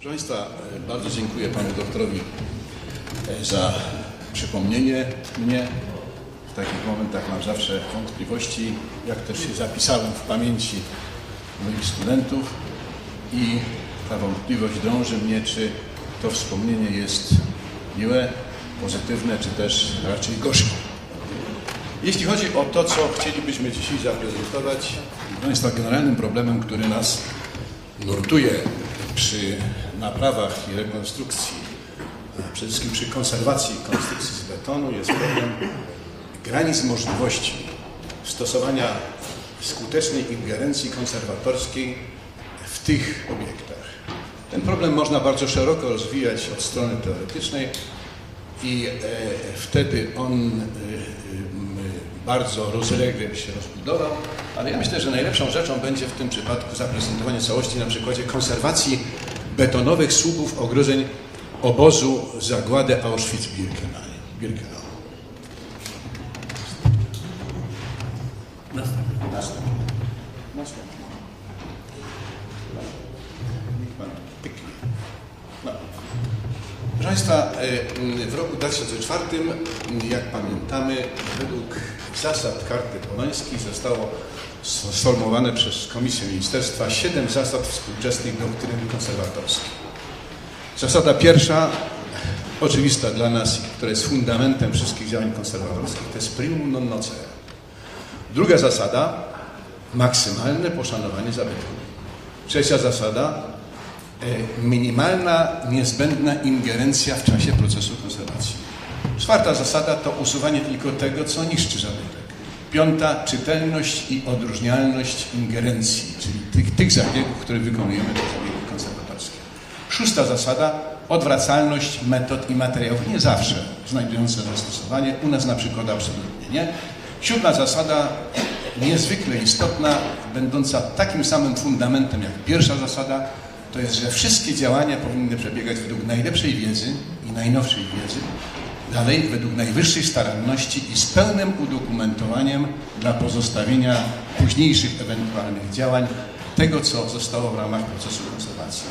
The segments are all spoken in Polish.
Proszę Państwa, e, bardzo dziękuję Panu Doktorowi e, za przypomnienie mnie. W takich momentach mam zawsze wątpliwości, jak też się zapisałem w pamięci moich studentów i ta wątpliwość dąży mnie, czy to wspomnienie jest miłe, pozytywne, czy też raczej gorzkie. Jeśli chodzi o to, co chcielibyśmy dzisiaj zaprezentować, proszę Państwa, generalnym problemem, który nas nurtuje przy naprawach i rekonstrukcji, a przede wszystkim przy konserwacji konstrukcji z betonu jest problem granic możliwości stosowania skutecznej ingerencji konserwatorskiej w tych obiektach. Ten problem można bardzo szeroko rozwijać od strony teoretycznej i e, wtedy on e, m, bardzo rozlegle się rozbudował, ale ja myślę, że najlepszą rzeczą będzie w tym przypadku zaprezentowanie całości na przykładzie konserwacji betonowych słupów ogrodzeń obozu zagłady Auschwitz-Birkenau. Państwa, e, w roku 2004, jak pamiętamy, według zasad karty polońskiej zostało sformułowane przez Komisję Ministerstwa siedem zasad współczesnych doktryn konserwatorskich. Zasada pierwsza, oczywista dla nas, która jest fundamentem wszystkich działań konserwatorskich, to jest primum non nocere. Druga zasada, maksymalne poszanowanie zabytku. Trzecia zasada, minimalna, niezbędna ingerencja w czasie procesu konserwacji. Czwarta zasada to usuwanie tylko tego, co niszczy zabytek. Piąta, czytelność i odróżnialność ingerencji, czyli tych, tych zabiegów, które wykonujemy, to zabiegi konserwatorskie. Szósta zasada, odwracalność metod i materiałów, nie zawsze znajdujące zastosowanie, u nas na przykład absolutnie nie. Siódma zasada, niezwykle istotna, będąca takim samym fundamentem jak pierwsza zasada, to jest, że wszystkie działania powinny przebiegać według najlepszej wiedzy i najnowszej wiedzy, dalej według najwyższej staranności i z pełnym udokumentowaniem dla pozostawienia późniejszych ewentualnych działań tego, co zostało w ramach procesu konserwacji.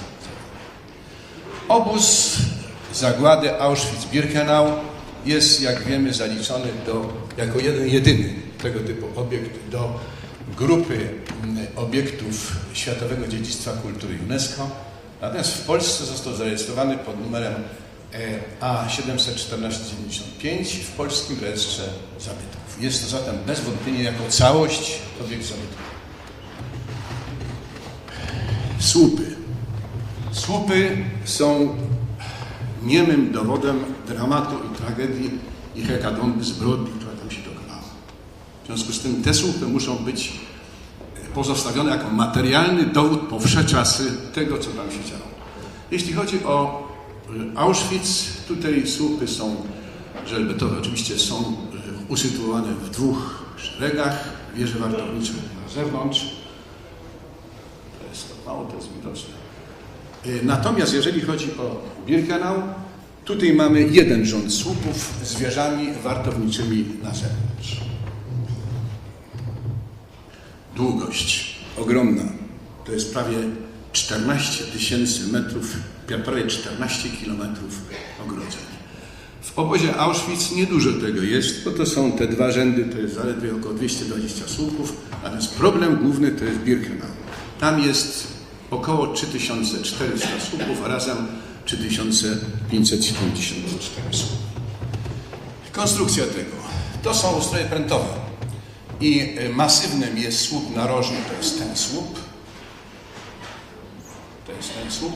Obóz zagłady Auschwitz-Birkenau jest, jak wiemy, zaliczony do, jako jeden jedyny tego typu obiekt do grupy mm, obiektów Światowego Dziedzictwa Kultury UNESCO. Natomiast w Polsce został zarejestrowany pod numerem e, A71495 w Polskim Rejestrze Zabytków. Jest to zatem bez wątpienia jako całość obiekt zabytkowy. Słupy. Słupy są niemym dowodem dramatu i tragedii i hekatomby zbrodni, która tam się dokonała. W związku z tym te słupy muszą być pozostawione jako materialny dowód po wsze czasy tego, co tam się działo. Jeśli chodzi o y, Auschwitz, tutaj słupy są żelbetowe, oczywiście są y, usytuowane w dwóch szeregach, wieże wartownicze na zewnątrz. To jest mało, to jest widoczne. Y, Natomiast jeżeli chodzi o Birkenau, tutaj mamy jeden rząd słupów z wieżami wartowniczymi na zewnątrz. Długość ogromna, to jest prawie 14 tysięcy metrów, prawie 14 kilometrów ogrodzeń. W obozie Auschwitz niedużo tego jest, bo to są te dwa rzędy, to jest zaledwie około 220 słupów, natomiast problem główny to jest Birkenau. Tam jest około 3400 słupów, a razem 3574 słupów. Konstrukcja tego. To są ustroje prętowe. I y, masywnym jest słup narożny, to jest ten słup. To jest ten słup.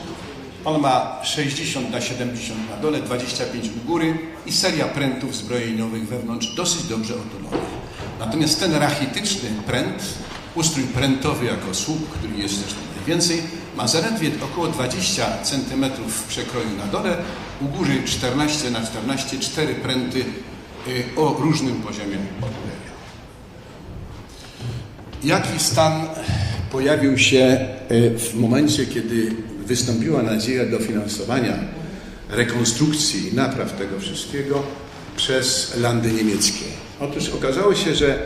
On ma 60 na 70 na dole, 25 u góry i seria prętów zbrojeniowych wewnątrz dosyć dobrze otulonych. Natomiast ten rachityczny pręt, ustrój prętowy jako słup, który jest zresztą najwięcej, ma zaledwie około 20 cm w przekroju na dole, u góry 14 na 14, cztery pręty y, o różnym poziomie otulenia. Jaki stan pojawił się y, w momencie, kiedy wystąpiła nadzieja dofinansowania rekonstrukcji i napraw tego wszystkiego przez landy niemieckie? Otóż okazało się, że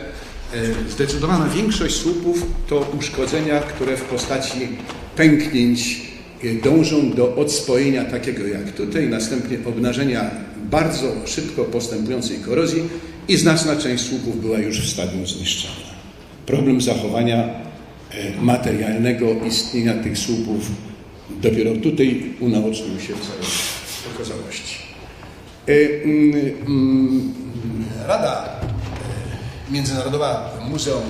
y, zdecydowana większość słupów to uszkodzenia, które w postaci pęknięć y, dążą do odspojenia takiego jak tutaj, następnie obnażenia bardzo szybko postępującej korozji i znaczna część słupów była już w stadium zniszczenia. Problem zachowania e, materialnego istnienia tych słupów dopiero tutaj unaocznił się w całej okazałości. E, mm, mm, Rada e, Międzynarodowa Muzeum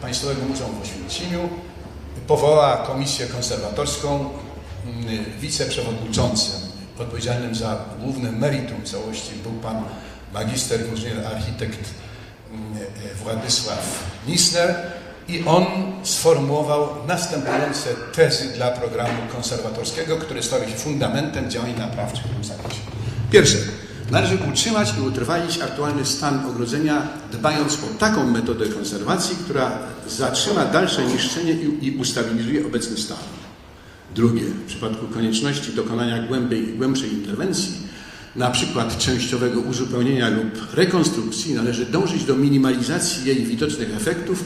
Państwowego Muzeum w Oświęcimiu powołała komisję konserwatorską. Mm, Wiceprzewodniczącym odpowiedzialnym za główne meritum całości był pan magister inżynier architekt Władysław Nisner i on sformułował następujące tezy dla programu konserwatorskiego, które stały się fundamentem działań naprawczych w tym zakresie. Pierwsze. Należy utrzymać i utrwalić aktualny stan ogrodzenia, dbając o taką metodę konserwacji, która zatrzyma dalsze niszczenie i, i ustabilizuje obecny stan. Drugie, w przypadku konieczności dokonania głębiej, głębszej interwencji, na przykład częściowego uzupełnienia lub rekonstrukcji, należy dążyć do minimalizacji jej widocznych efektów,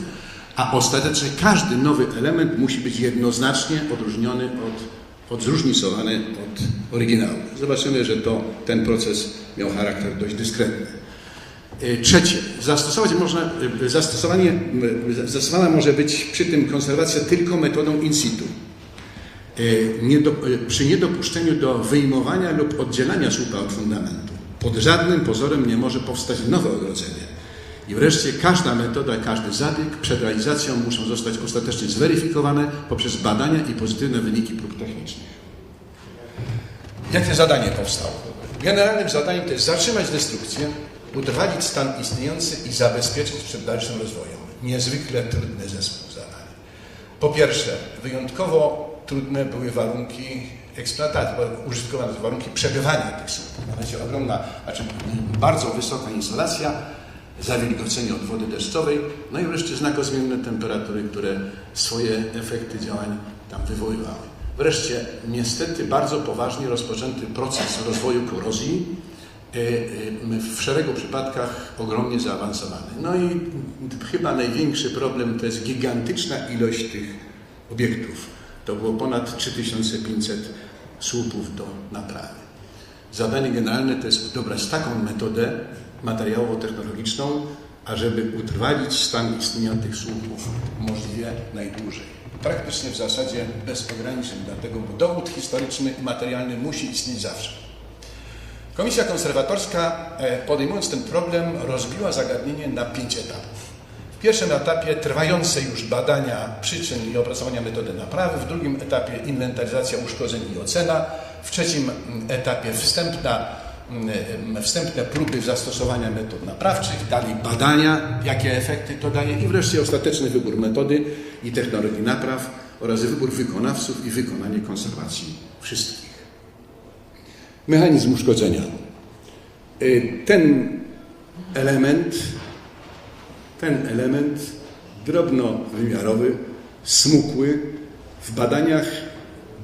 a ostatecznie każdy nowy element musi być jednoznacznie odróżniony od, od zróżnicowany od oryginału. Zobaczymy, że to, ten proces miał charakter dość dyskretny. Y, Trzecie, zastosować można, y, zastosowanie, zastosowana może być przy tym konserwacja tylko metodą in situ. Y, y, przy niedopuszczeniu do wyjmowania lub oddzielania słupa od fundamentu. Pod żadnym pozorem nie może powstać nowe ogrodzenie. I wreszcie każda metoda, każdy zabieg przed realizacją muszą zostać ostatecznie zweryfikowane poprzez badania i pozytywne wyniki prób technicznych. Jakie zadanie powstało? Generalnym zadaniem to jest zatrzymać destrukcję, utrwalić stan istniejący i zabezpieczyć przed dalszym rozwojem. Niezwykle trudny zespół zadań. Po pierwsze, wyjątkowo trudne były warunki eksploatacji, użytkowane warunki przebywania tych słupów. Mianowicie ogromna, znaczy bardzo wysoka insolacja, zawilgocenie od wody deszczowej, no i wreszcie znakozmienne temperatury, które swoje efekty działań tam wywoływały. Wreszcie niestety bardzo poważnie rozpoczęty proces rozwoju korozji, e, e, w szeregu przypadkach ogromnie zaawansowany. No i chyba największy problem to jest gigantyczna ilość tych obiektów. To było ponad 3500 słupów do naprawy. Zadanie generalne to jest dobrać taką metodę materiałowo-technologiczną, ażeby utrwalić stan istnienia tych słupów możliwie najdłużej. Praktycznie w zasadzie bez ograniczeń, dlatego bo dowód historyczny i materialny musi istnieć zawsze. Komisja konserwatorska, e, podejmując ten problem, rozbiła zagadnienie na pięć etapów. W pierwszym etapie trwające już badania przyczyn i opracowania metody naprawy, w drugim etapie inwentaryzacja uszkodzeń i ocena, w trzecim mm, etapie wstępna, mm, wstępne próby zastosowania metod naprawczych, dalej badania, jakie efekty to daje i wreszcie ostateczny wybór metody i technologii napraw oraz wybór wykonawców i wykonanie konserwacji wszystkich. Mechanizm uszkodzenia. Y, Ten element, ten element drobnowymiarowy, smukły, w badaniach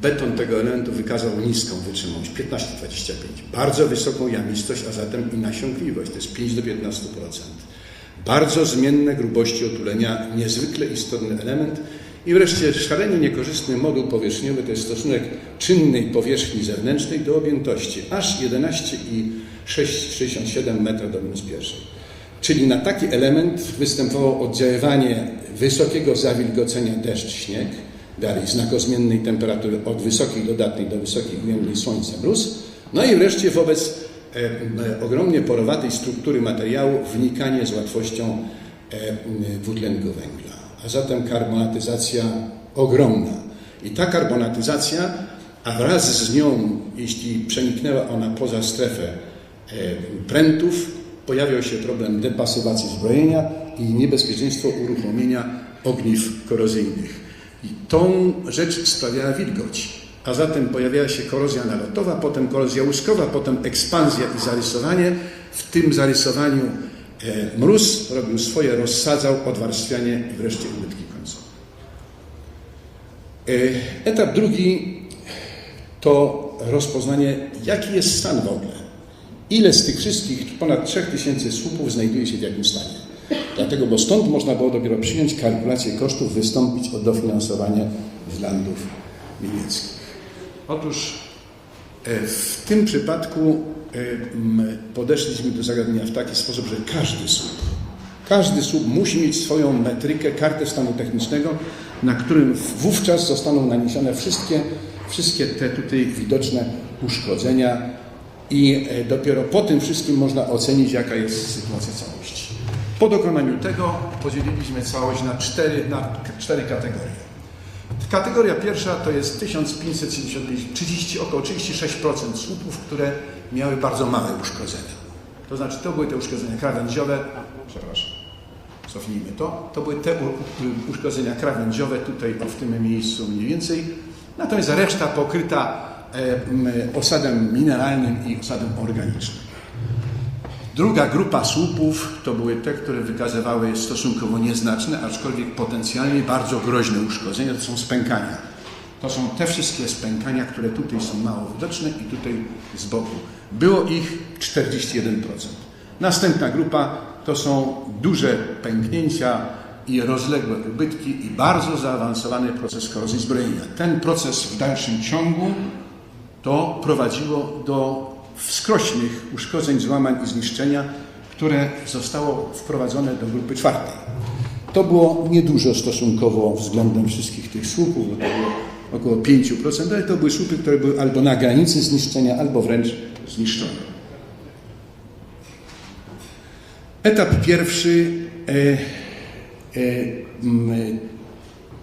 beton tego elementu wykazał niską wytrzymałość 15-25, bardzo wysoką jamistość, a zatem i nasiąkliwość, to jest 5 do 15%. Bardzo zmienne grubości otulenia, niezwykle istotny element, i wreszcie szalenie niekorzystny moduł powierzchniowy to jest stosunek czynnej powierzchni zewnętrznej do objętości aż 11,67 metra do minus pierwszej. Czyli na taki element występowało oddziaływanie wysokiego zawilgocenia deszcz-śnieg, dalej znakozmiennej temperatury od wysokiej dodatniej do wysokiej ujemnej słońce mróz, no i wreszcie wobec e, e, ogromnie porowatej struktury materiału wnikanie z łatwością e, dwutlenku węgla a zatem karbonatyzacja ogromna. I ta karbonatyzacja, a wraz z nią, jeśli przeniknęła ona poza strefę e, prętów, pojawiał się problem depasywacji zbrojenia i niebezpieczeństwo uruchomienia ogniw korozyjnych. I tą rzecz sprawiała wilgoć. A zatem pojawiała się korozja nalotowa, potem korozja łuskowa, potem ekspansja i zarysowanie. W tym zarysowaniu E, Mróz robił swoje, rozsadzał odwarstwianie i wreszcie ubytki końcowe. E, Etap drugi to rozpoznanie, jaki jest stan w ogóle. Ile z tych wszystkich ponad 3000 słupów znajduje się w jakim stanie. Dlatego, bo stąd można było dopiero przyjąć kalkulację kosztów, wystąpić o dofinansowanie z landów niemieckich. Otóż e, w tym przypadku e, podeszliśmy do zagadnienia w taki sposób, że każdy słup, każdy słup musi mieć swoją metrykę, kartę stanu technicznego, na którym wówczas zostaną naniesione wszystkie, wszystkie te tutaj widoczne uszkodzenia i e, dopiero po tym wszystkim można ocenić, jaka jest sytuacja całości. Po dokonaniu tego podzieliliśmy całość na cztery, na cztery kategorie. Kategoria pierwsza to jest 1575, 30, około 36% słupów, które miały bardzo małe uszkodzenia. To znaczy, to były te uszkodzenia krawędziowe, przepraszam, cofnijmy to, to były te uszkodzenia krawędziowe tutaj w tym miejscu mniej więcej, natomiast reszta pokryta osadem mineralnym i osadem organicznym. Druga grupa słupów to były te, które wykazywały stosunkowo nieznaczne, aczkolwiek potencjalnie bardzo groźne uszkodzenia, to są spękania. To są te wszystkie spękania, które tutaj są mało widoczne i tutaj z boku. Było ich 41%. Następna grupa to są duże pęknięcia i rozległe ubytki i bardzo zaawansowany proces korozji zbrojenia. Ten proces w dalszym ciągu to prowadziło do wskrośnych uszkodzeń, złamań i zniszczenia, które zostało wprowadzone do grupy czwartej. To było niedużo stosunkowo względem wszystkich tych słupów, bo to było około 5%, ale to były słupy, które były albo na granicy zniszczenia, albo wręcz zniszczone. Etap pierwszy e, e,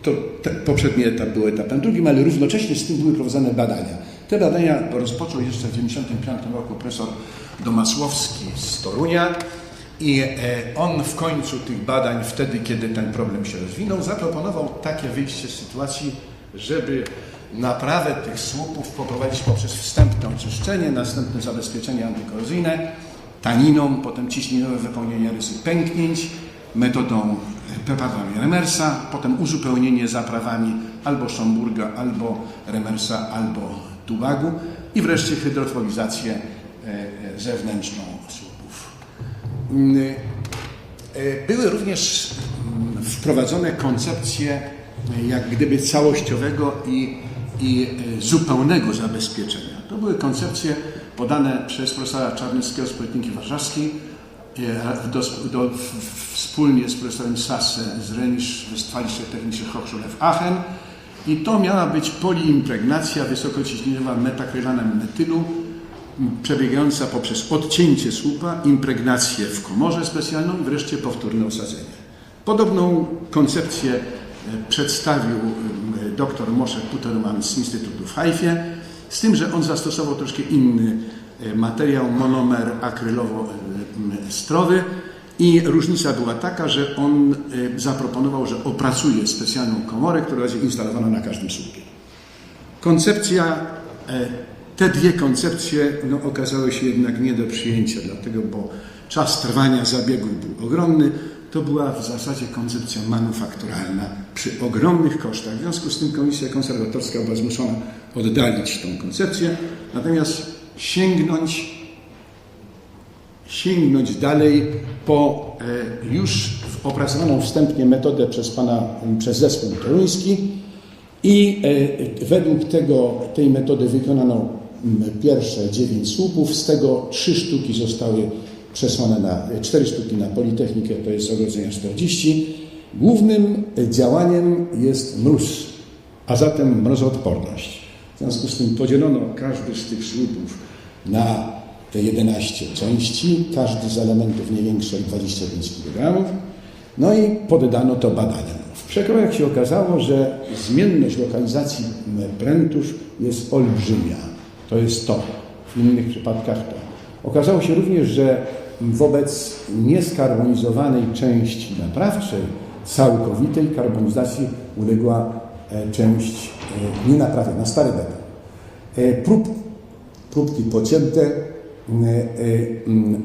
to te, poprzedni etap był etapem drugim, ale równocześnie z tym były prowadzone badania. Te badania rozpoczął jeszcze w 1995 roku profesor Domasłowski z Torunia i e, on w końcu tych badań, wtedy kiedy ten problem się rozwinął, zaproponował takie wyjście z sytuacji, żeby naprawę tych słupów poprowadzić poprzez wstępne oczyszczenie, następne zabezpieczenie antykorozyjne, taniną, potem ciśnieniowe wypełnienie rysy pęknięć, metodą preparatami Remersa, potem uzupełnienie zaprawami albo Schomburga, albo Remersa, albo Tubagu i wreszcie hydrofolizację e, zewnętrzną słupów. Mm, e, Były również mm, wprowadzone koncepcje e, jak gdyby całościowego i, i zupełnego zabezpieczenia. To były koncepcje podane przez profesora Czarnyckiego z Politechniki Warszawskiej do, do, wspólnie z profesorem Sasse z Renisch Westfalische Technische Hochschule w Aachen i to miała być poliimpregnacja wysokociśnieniowa metakrylanem metylu przebiegająca poprzez odcięcie słupa, impregnację w komorze specjalną i wreszcie powtórne osadzenie. Podobną koncepcję e, przedstawił m, dr Moshe Puterman z Instytutu w Haifie, z tym, że on zastosował troszkę inny e, materiał, monomer akrylowo-strowy i różnica była taka, że on e, zaproponował, że opracuje specjalną komorę, która będzie instalowana na każdym słupie. Koncepcja, e, te dwie koncepcje no, okazały się jednak nie do przyjęcia, dlatego, bo czas trwania zabiegu był ogromny. To była w zasadzie koncepcja manufakturalna przy ogromnych kosztach. W związku z tym Komisja Konserwatorska była zmuszona oddalić tą koncepcję, natomiast sięgnąć sięgnąć dalej po e, już opracowaną wstępnie metodę przez pana, przez zespół toruński i e, według tego, tej metody wykonano pierwsze dziewięć słupów, z tego trzy sztuki zostały przesłane na, e, cztery sztuki na Politechnikę, to jest ogrodzenia 40. Głównym działaniem jest mróz, a zatem mrozoodporność. W związku z tym podzielono każdy z tych słupów na te 11 części, każdy z elementów nie większy jak 25 kg. No i poddano to badaniom. W przekrojach się okazało, że zmienność lokalizacji prętów jest olbrzymia. To jest to. W innych przypadkach to. Okazało się również, że wobec nieskarbonizowanej części naprawczej, całkowitej karbonizacji uległa e, część e, nienaprawiona, stary beton. E, Prób, próbki pocięte,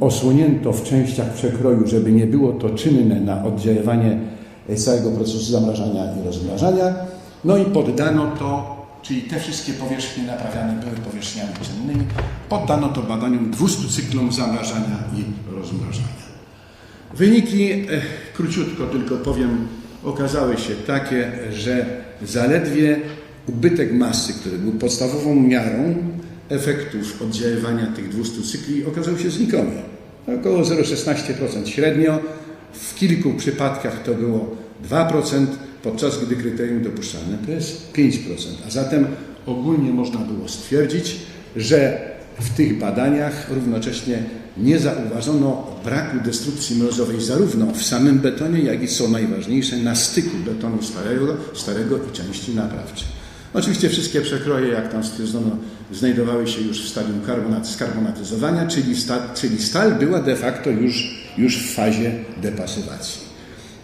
osłonięto w częściach przekroju, żeby nie było to czynne na oddziaływanie e, całego procesu zamrażania i rozmrażania. No i poddano to, czyli te wszystkie powierzchnie naprawiane były powierzchniami czynnymi, poddano to badaniom 200 cyklom zamrażania i rozmrażania. Wyniki, e, króciutko tylko powiem, okazały się takie, że zaledwie ubytek masy, który był podstawową miarą efektów oddziaływania tych 200 cykli, okazał się znikomy. Około 0,16% średnio. W kilku przypadkach to było 2%, podczas gdy kryterium dopuszczalne to jest 5%. A zatem ogólnie można było stwierdzić, że w tych badaniach równocześnie nie zauważono braku destrukcji mrozowej zarówno w samym betonie, jak i co najważniejsze na styku betonu starego, starego i części naprawczych. Oczywiście wszystkie przekroje, jak tam stwierdzono, znajdowały się już w stadium karbonat, skarbonatyzowania, czyli, sta, czyli stal była de facto już, już w fazie depasywacji.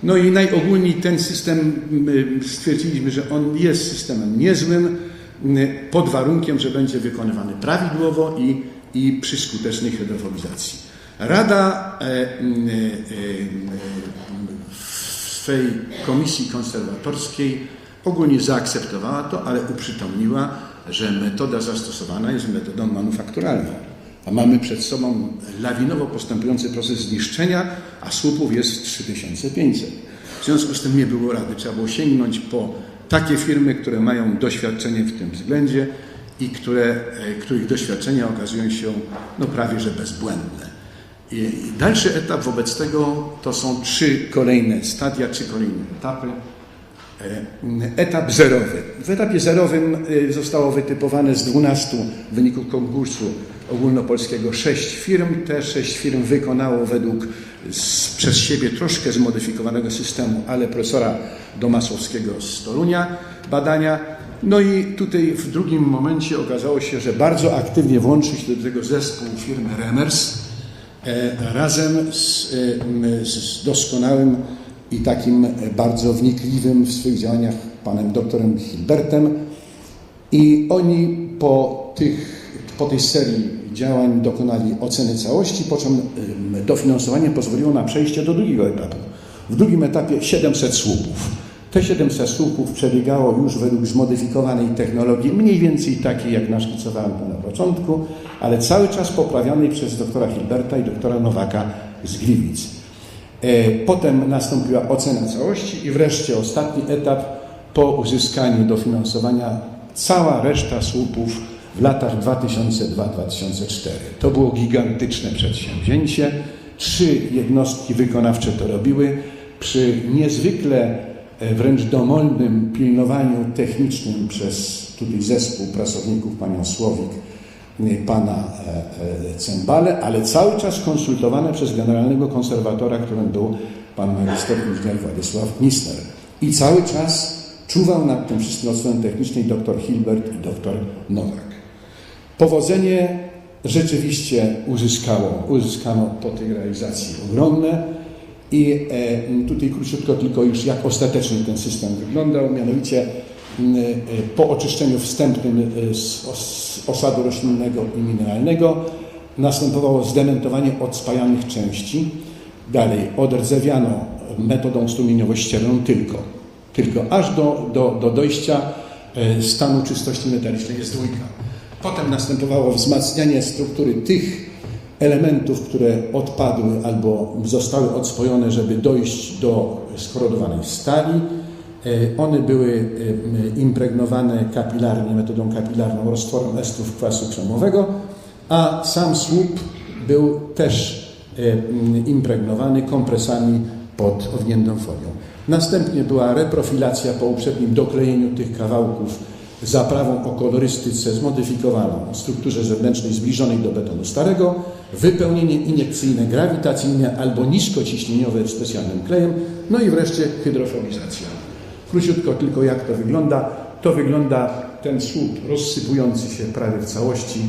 No i najogólniej ten system stwierdziliśmy, że on jest systemem niezłym, pod warunkiem, że będzie wykonywany prawidłowo i, i przy skutecznej hydrofobizacji. Rada e, y, w swej komisji konserwatorskiej ogólnie zaakceptowała to, ale uprzytomniła, że metoda zastosowana jest metodą manufakturalną. A mamy przed sobą lawinowo postępujący proces zniszczenia, a słupów jest 3500. W związku z tym nie było rady. Trzeba było sięgnąć po takie firmy, które mają doświadczenie w tym względzie i które, e, których doświadczenia okazują się no, prawie że bezbłędne. I dalszy etap wobec tego to są trzy kolejne stadia, trzy kolejne etapy. E, Etap zerowy. W etapie zerowym e, zostało wytypowane z 12 wyników konkursu ogólnopolskiego 6 firm. Te 6 firm wykonało według z, przez siebie troszkę zmodyfikowanego systemu, ale profesora Domasowskiego z Torunia badania. No i tutaj w drugim momencie okazało się, że bardzo aktywnie włączył się do tego zespół firmy Remers e, razem z, e, z doskonałym i takim bardzo wnikliwym w swoich działaniach panem doktorem Hilbertem. I oni po, tych, po tej serii działań dokonali oceny całości, po czym ym, dofinansowanie pozwoliło na przejście do drugiego etapu. W drugim etapie 700 słupów. Te 700 słupów przebiegało już według zmodyfikowanej technologii, mniej więcej takiej, jak naszkicowałem to na początku, ale cały czas poprawianej przez doktora Hilberta i doktora Nowaka z Gliwic. E, Potem nastąpiła ocena całości i wreszcie ostatni etap po uzyskaniu dofinansowania cała reszta słupów w latach 2002-2004. To było gigantyczne przedsięwzięcie. Trzy jednostki wykonawcze to robiły przy niezwykle e, wręcz domolnym pilnowaniu technicznym przez tutaj zespół pracowników, panią Słowik, pana e, e, Cembale, ale cały czas konsultowane przez generalnego konserwatora, którym był pan magister inżynier Władysław Nisner. I cały czas czuwał nad tym wszystkim od strony technicznej dr Hilbert i dr Nowak. Powodzenie rzeczywiście uzyskało, uzyskano po tej realizacji ogromne i e, tutaj króciutko tylko już jak ostatecznie ten system wyglądał, mianowicie e, po oczyszczeniu wstępnym e, z os, osadu roślinnego i mineralnego następowało zdementowanie odspajanych części. Dalej odrdzewiano metodą strumieniowo-ścierną tylko, tylko aż do, do, do dojścia e, stanu czystości metalicznej jest dwójka. Potem następowało wzmacnianie struktury tych elementów, które odpadły albo zostały odspojone, żeby dojść do skorodowanej stali. E, One były e, impregnowane kapilarnie, metodą kapilarną roztworem estrów kwasu krzemowego, a sam słup był też e, impregnowany kompresami pod owiniętą folią. Następnie była reprofilacja po uprzednim doklejeniu tych kawałków zaprawą o kolorystyce zmodyfikowaną o strukturze zewnętrznej zbliżonej do betonu starego, wypełnienie iniekcyjne, grawitacyjne albo niskociśnieniowe specjalnym klejem, no i wreszcie hydrofobizacja. Króciutko tylko jak to wygląda. To wygląda ten słup rozsypujący się prawie w całości,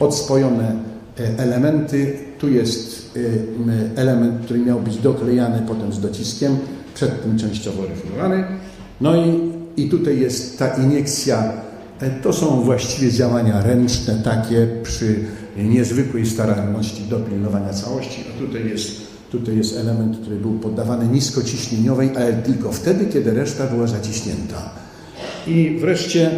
odspojone e, elementy. Tu jest e, element, który miał być doklejany potem z dociskiem, przedtem częściowo refulowany. No i, i tutaj jest ta iniekcja. E, To są właściwie działania ręczne, takie przy niezwykłej staranności dopilnowania całości. A tutaj jest, tutaj jest element, który był poddawany niskociśnieniowej, ale tylko wtedy, kiedy reszta była zaciśnięta. I wreszcie,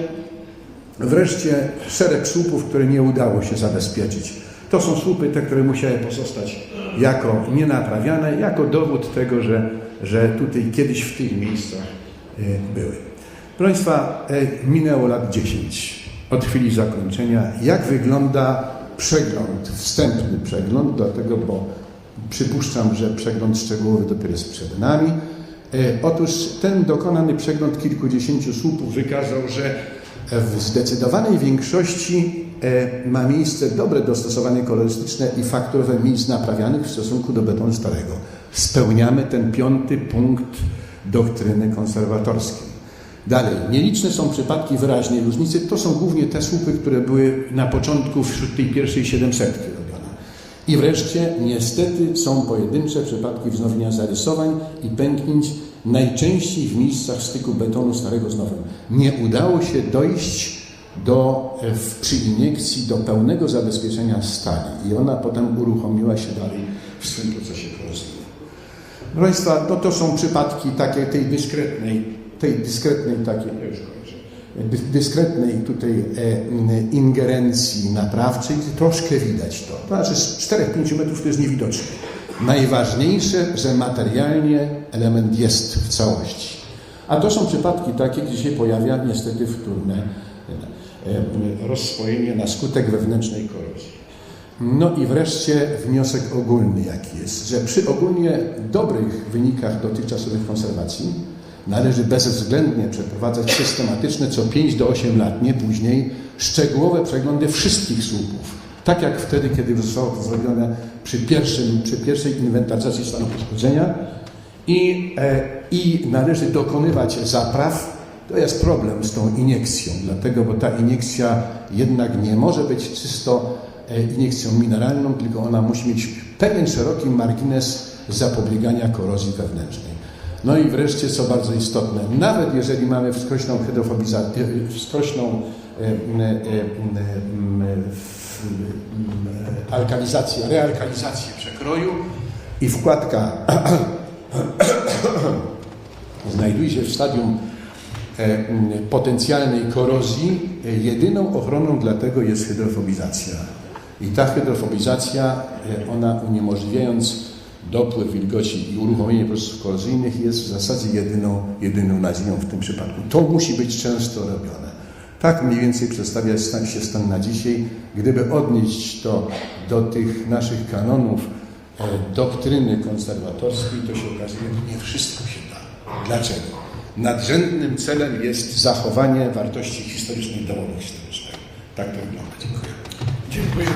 wreszcie szereg słupów, które nie udało się zabezpieczyć. To są słupy te, które musiały pozostać jako nienaprawiane, jako dowód tego, że, że tutaj kiedyś w tych miejscach y, były. Proszę Państwa, e, minęło lat 10 od chwili zakończenia. Jak wygląda przegląd, wstępny przegląd, dlatego, bo przypuszczam, że przegląd szczegółowy dopiero jest przed nami. E, Otóż ten dokonany przegląd kilkudziesięciu słupów wykazał, że w zdecydowanej większości e, ma miejsce dobre dostosowanie kolorystyczne i fakturowe miejsc naprawianych w stosunku do betonu starego. Spełniamy ten piąty punkt doktryny konserwatorskiej. Dalej, nieliczne są przypadki wyraźnej różnicy. To są głównie te słupy, które były na początku wśród tej pierwszej 700 robione. I wreszcie, niestety, są pojedyncze przypadki wznowienia zarysowań i pęknięć, najczęściej w miejscach styku betonu starego z nowym. Nie udało się dojść do, e, w, przy iniekcji do pełnego zabezpieczenia stali i ona potem uruchomiła się dalej w swym procesie korozyjnym. Proszę Państwa, no to są przypadki takie tej dyskretnej, tej dyskretnej takiej, ja już kończę, dyskretnej tutaj e, ingerencji naprawczej, troszkę widać to. To znaczy z 4-5 metrów to jest niewidoczne. Najważniejsze, że materialnie element jest w całości. A to są przypadki takie, gdzie się pojawia niestety wtórne e, rozswojenie na skutek wewnętrznej korozji. No i wreszcie wniosek ogólny jaki jest, że przy ogólnie dobrych wynikach dotychczasowych konserwacji należy bezwzględnie przeprowadzać systematyczne co 5 do 8 lat, nie później, szczegółowe przeglądy wszystkich słupów. Tak jak wtedy, kiedy zostało to zrobione przy, pierwszym, przy pierwszej inwentaryzacji stanu poszkodzenia i, e, i należy dokonywać zapraw. To jest problem z tą iniekcją, dlatego, bo ta iniekcja jednak nie może być czysto e, iniekcją mineralną, tylko ona musi mieć pewien szeroki margines zapobiegania korozji wewnętrznej. No i wreszcie, co bardzo istotne, nawet jeżeli mamy wskrośną hydrofobizację, e, wskrośną alkalizację, realkalizację przekroju i wkładka znajduje się w stadium e, potencjalnej korozji, e, jedyną ochroną dla tego jest hydrofobizacja. I ta hydrofobizacja, e, ona uniemożliwiając dopływ wilgoci i uruchomienie procesów korozyjnych jest w zasadzie jedyną, jedyną nadzieją w tym przypadku. To musi być często robione. Tak mniej więcej przedstawia się stan na dzisiaj. Gdyby odnieść to do tych naszych kanonów e, doktryny konserwatorskiej, to się okazuje, że nie wszystko się da. Dlaczego? Nadrzędnym celem jest zachowanie wartości historycznych dowodu historycznego. Tak to wygląda. Dziękuję. Dziękuję.